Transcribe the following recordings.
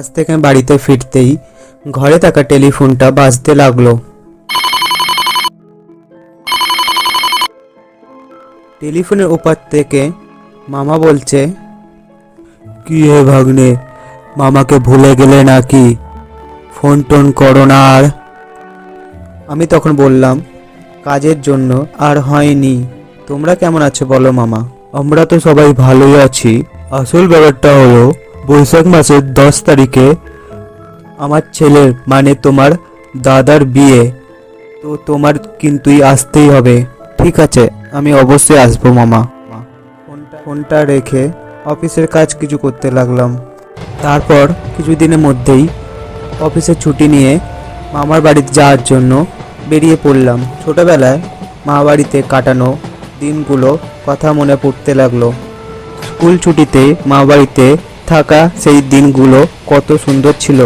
কাজ থেকে বাড়িতে ফিরতেই ঘরে থাকা টেলিফোনটা বাজতে লাগল। টেলিফোনের ওপার থেকে মামা বলছে কি হে ভাগ্নে মামাকে ভুলে গেলে নাকি? ফোন টোন করো না আর। আমি তখন বললাম কাজের জন্য আর হয়নি। তোমরা কেমন আছো বলো মামা? আমরা তো সবাই ভালোই আছি। আসল ব্যাপারটা হলো বৈশাখ মাসের দশ তারিখে আমার ছেলের মানে তোমার দাদার বিয়ে। তো তোমার কিন্তুই আসতেই হবে। ঠিক আছে, আমি অবশ্যই আসব মামা। ফোনটা রেখে অফিসের কাজ কিছু করতে লাগলাম। তারপর কিছুদিনের মধ্যেই অফিসের ছুটি নিয়ে মামার বাড়িতে যাওয়ার জন্য বেরিয়ে পড়লাম। ছোটবেলায় মা বাড়িতে কাটানো দিনগুলো কথা মনে পড়তে লাগল। স্কুল ছুটিতে মা বাড়িতে থাকা সেই দিনগুলো কত সুন্দর ছিল।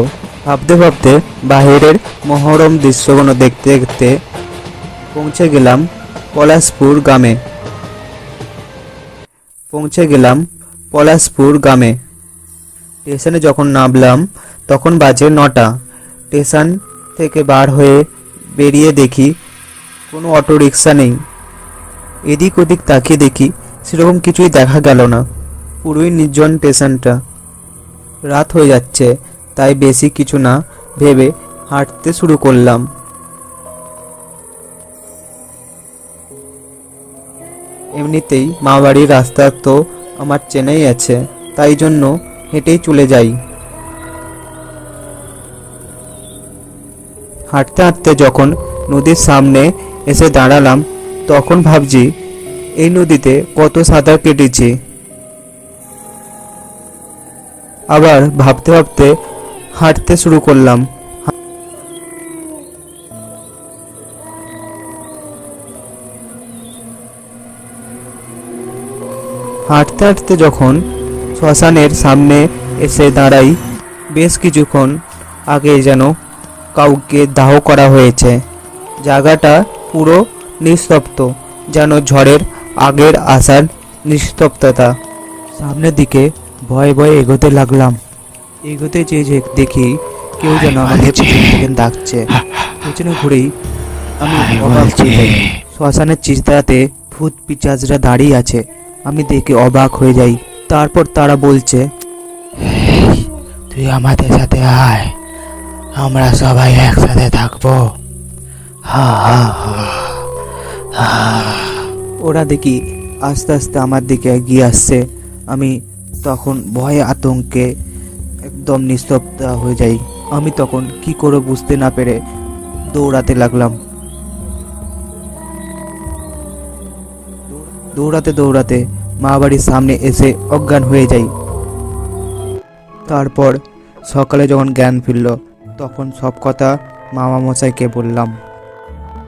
ভাবতে ভাবতে বাইরের মহরম দৃশ্যগুলো দেখতে দেখতে পৌঁছে গেলাম পলাশপুর গ্রামে। পৌঁছে গেলাম পলাশপুর গ্রামে। স্টেশনে যখন নামলাম, তখন বাজে নটা। স্টেশন থেকে বার হয়ে বেরিয়ে দেখি কোনো অটো রিক্সা নেই। এদিক ওদিক তাকিয়ে দেখি সেরকম কিছুই দেখা গেল না। পুরোই নির্জন স্টেশনটা। রাত হয়ে যাচ্ছে, তাই বেশি কিছু না ভেবে হাঁটতে শুরু করলাম। এমনিতেই মা বাড়ির রাস্তা তো আমার চেনাই আছে, তাই জন্য হেঁটেই চলে যাই। হাঁটতে হাঁটতে যখন নদীর সামনে এসে দাঁড়ালাম, তখন ভাবছি, এই নদীতে কত সাঁতার কেটেছি। আবার ভাবতে ভাবতে হাঁটতে শুরু করলাম। হাঁটতে হাঁটতে যখন শ্মশানের সামনে এসে দাঁড়াই, বেশ কিছুক্ষণ আগে যেন কাউকে দাহ করা হয়েছে। জায়গাটা পুরো নিস্তব্ধ, যেন ঝড়ের আগের আসার নিস্তব্ধতা। সামনের দিকে ভয়ে ভয়ে এগোতে লাগলাম। এগোতে যে যে দেখি কেউ যেন আমাকে পিছন থেকে ডাকছে। পেছনে ঘুরেই আমি অবাক হয়ে শ্মশানের চিতাতে ভূত পিচাজরা দাঁড়িয়ে আছে। আমি দেখে অবাক হয়ে যাই। তারপর তারা বলছে তুই আমাদের সাথে আয়। আমরা সবাই একসাথে থাকব। হা হা হা। ওরা দেখি আস্তে আস্তে আমার দিকে এগিয়ে আসছে। আমি তখন ভয়ে আতঙ্কে একদম নিস্তব্ধ হয়ে যাই। আমি তখন কি করে বুঝতে না পেরে দৌড়াতে লাগলাম। দৌড়াতে দৌড়াতে মা বাড়ির সামনে এসে অজ্ঞান হয়ে যাই। তারপর সকালে যখন জ্ঞান ফিরল, তখন সব কথা মামা মশাইকে বললাম।